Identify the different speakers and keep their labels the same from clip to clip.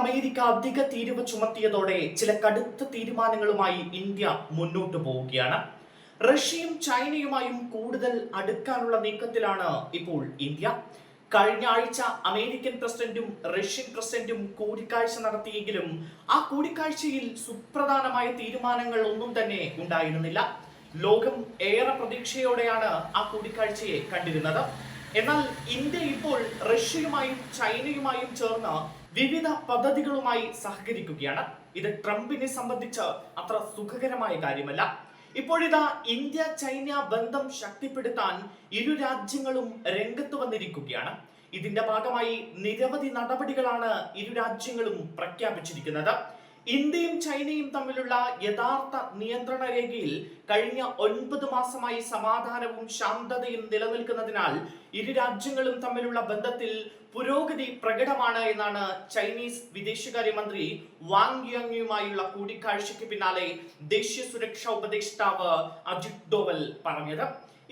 Speaker 1: America അധിക തീരുവ ചുമത്തിയതോടെ ചില കടുത്ത തീരുമാനങ്ങളുമായി ഇന്ത്യ മുന്നോട്ട് പോവുകയാണ്. റഷ്യയും ചൈനയുമായും കൂടുതൽ അടുക്കാനുള്ള നീക്കത്തിലാണ് ഇപ്പോൾ ഇന്ത്യ. കഴിഞ്ഞ ആഴ്ച അമേരിക്കൻ പ്രസിഡന്റും റഷ്യൻ പ്രസിഡന്റും കൂടിക്കാഴ്ച നടത്തിയെങ്കിലും ആ കൂടിക്കാഴ്ചയിൽ സുപ്രധാനമായ തീരുമാനങ്ങൾ ഒന്നും തന്നെ ഉണ്ടായിരുന്നില്ല. ലോകം ഏറെ പ്രതീക്ഷയോടെയാണ് ആ കൂടിക്കാഴ്ചയെ കണ്ടിരുന്നത്. എന്നാൽ ഇന്ത്യ ഇപ്പോൾ റഷ്യയുമായും ചൈനയുമായും ചേർന്ന് വിവിധ പദ്ധതികളുമായി സഹകരിക്കുകയാണ്. ഇത് ട്രംപിനെ സംബന്ധിച്ച് അത്ര സുഖകരമായ കാര്യമല്ല. ഇപ്പോഴിതാ ഇന്ത്യ ചൈന ബന്ധം ശക്തിപ്പെടുത്താൻ ഇരു രാജ്യങ്ങളും രംഗത്ത് വന്നിരിക്കുകയാണ്. ഇതിന്റെ ഭാഗമായി നിരവധി നടപടികളാണ് ഇരു രാജ്യങ്ങളും പ്രഖ്യാപിച്ചിരിക്കുന്നത്. ഇന്ത്യയും ചൈനയും തമ്മിലുള്ള യഥാർത്ഥ നിയന്ത്രണ രേഖയിൽ കഴിഞ്ഞ ഒൻപത് മാസമായി സമാധാനവും ശാന്തതയും നിലനിൽക്കുന്നതിനാൽ ഇരു രാജ്യങ്ങളും തമ്മിലുള്ള ബന്ധത്തിൽ പുരോഗതി പ്രകടമാണ് എന്നാണ് ചൈനീസ് വിദേശകാര്യമന്ത്രി വാങ് യങ്യുമായുള്ള കൂടിക്കാഴ്ചയ്ക്ക് പിന്നാലെ ദേശീയ സുരക്ഷാ ഉപദേഷ്ടാവ് അജിത് ഡോവൽ പറഞ്ഞത്.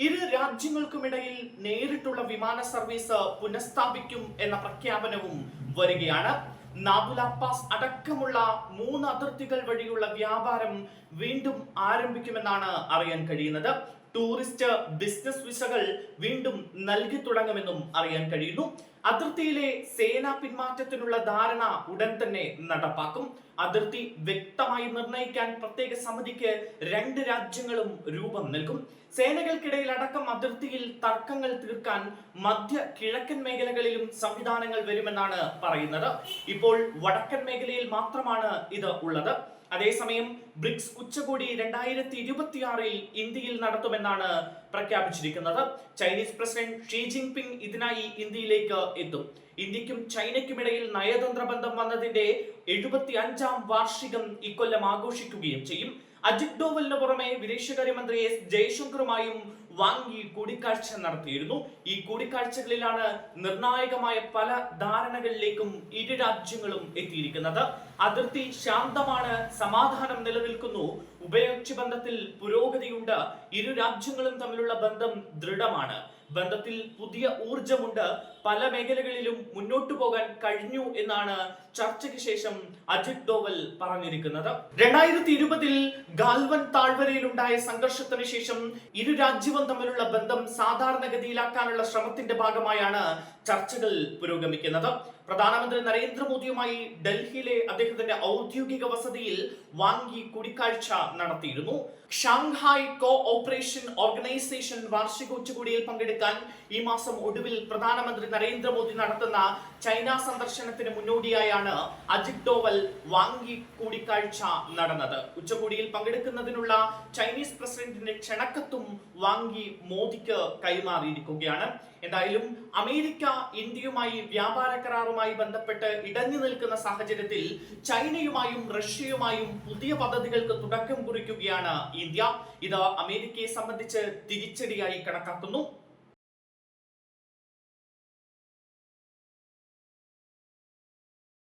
Speaker 1: ഇരു രാജ്യങ്ങൾക്കുമിടയിൽ നേരിട്ടുള്ള വിമാന സർവീസ് പുനഃസ്ഥാപിക്കും എന്ന പ്രഖ്യാപനവും വരികയാണ്. നാബുല പാസ് അടക്കമുള്ള മൂന്ന് അതിർത്തികൾ വഴിയുള്ള വ്യാപാരം വീണ്ടും ആരംഭിക്കുമെന്നാണ് അറിയാൻ കഴിയുന്നത്. ടൂറിസ്റ്റ് ബിസിനസ് വിസകൾ വീണ്ടും നൽകി തുടങ്ങുമെന്നും അറിയാൻ കഴിയുന്നു. അതിർത്തിയിലെ സേനാ പിന്മാറ്റത്തിനുള്ള ധാരണ ഉടൻ തന്നെ നടപ്പാക്കും. അതിർത്തി വ്യക്തമായി നിർണയിക്കാൻ പ്രത്യേക സമിതിക്ക് രണ്ട് രാജ്യങ്ങളും രൂപം നൽകും. സേനകൾക്കിടയിൽ അടക്കം അതിർത്തിയിൽ തർക്കങ്ങൾ തീർക്കാൻ മധ്യ കിഴക്കൻ മേഖലകളിലും സംവിധാനങ്ങൾ വരുമെന്നാണ് പറയുന്നത്. ഇപ്പോൾ വടക്കൻ മേഖലയിൽ മാത്രമാണ് ഇത് ഉള്ളത്. അതേസമയം ബ്രിക്സ് ഉച്ചകോടി രണ്ടായിരത്തി ഇരുപത്തിയാറിൽ ഇന്ത്യയിൽ നടത്തുമെന്നാണ് പ്രഖ്യാപിച്ചിരിക്കുന്നത്. ചൈനീസ് പ്രസിഡന്റ് ഷീ ജിൻപിങ് ഇതിനായി ഇന്ത്യയിലേക്ക് എത്തും. ഇന്ത്യക്കും ചൈനയ്ക്കുമിടയിൽ നയതന്ത്ര ബന്ധം വന്നതിന്റെ എഴുപത്തി അഞ്ചാം വാർഷികം ഇക്കൊല്ലം ആഘോഷിക്കുകയും ചെയ്യും. അജിത് ഡോവലിന് പുറമെ വിദേശകാര്യമന്ത്രി എസ് ജയശങ്കറുമായും വാങ്ങി കൂടിക്കാഴ്ച നടത്തിയിരുന്നു. ഈ കൂടിക്കാഴ്ചകളിലാണ് നിർണായകമായ പല ധാരണകളിലേക്കും ഇരു രാജ്യങ്ങളും എത്തിയിരിക്കുന്നത്. അതിർത്തി ശാന്തമാണ് സമാധാനം നിലനിൽക്കുന്നു. ഉഭയകക്ഷി ബന്ധത്തിൽ പുരോഗതിയുണ്ട്. ഇരു രാജ്യങ്ങളും തമ്മിലുള്ള ബന്ധം ദൃഢമാണ്. ബന്ധത്തിൽ പുതിയ ഊർജമുണ്ട് പല മേഖലകളിലും മുന്നോട്ടു പോകാൻ കഴിഞ്ഞു എന്നാണ് ചർച്ചയ്ക്ക് ശേഷം അജിത് ഡോവൽ പറഞ്ഞിരിക്കുന്നത്. രണ്ടായിരത്തി ഇരുപതിൽ ഗാൽവൻ താഴ്വരയിലുണ്ടായ സംഘർഷത്തിന് ശേഷം ഇരു രാജ്യവും തമ്മിലുള്ള ബന്ധം സാധാരണഗതിയിലാക്കാനുള്ള ശ്രമത്തിന്റെ ഭാഗമായാണ് ചർച്ചകൾ പുരോഗമിക്കുന്നത്. പ്രധാനമന്ത്രി നരേന്ദ്രമോദിയുമായി ഡൽഹിയിലെ അദ്ദേഹത്തിന്റെ ഔദ്യോഗിക വസതിയിൽ വാങ്ങി കൂടിക്കാഴ്ച നടത്തിയിരുന്നു. ഷാങ്ഹായ് കോ ഓപ്പറേഷൻ ഓർഗനൈസേഷൻ വാർഷിക ഉച്ചകോടിയിൽ പങ്കെടുക്കാൻ ഈ മാസം ഒടുവിൽ പ്രധാനമന്ത്രി നരേന്ദ്രമോദി നടത്തുന്ന ചൈന സന്ദർശനത്തിന് മുന്നോടിയായാണ് അജിത് ഡോവൽ വാങ്ങി കൂടിക്കാഴ്ച നടന്നത്. ഉച്ചകോടിയിൽ പങ്കെടുക്കുന്നതിനുള്ള ചൈനീസ് പ്രസിഡന്റിന്റെ ക്ഷണക്കത്തും വാങ്ങി മോദിക്ക് കൈമാറിയിരിക്കുകയാണ്. എന്തായാലും അമേരിക്ക ഇന്ത്യയുമായി വ്യാപാര കരാറുമായി ബന്ധപ്പെട്ട് ഇടഞ്ഞു നിൽക്കുന്ന സാഹചര്യത്തിൽ ചൈനയുമായും റഷ്യയുമായും പുതിയ പദ്ധതികൾക്ക് തുടക്കം കുറിക്കുകയാണ് ഇന്ത്യ. ഇത് അമേരിക്കയെ സംബന്ധിച്ച് തിരിച്ചടിയായി കണക്കാക്കുന്നു.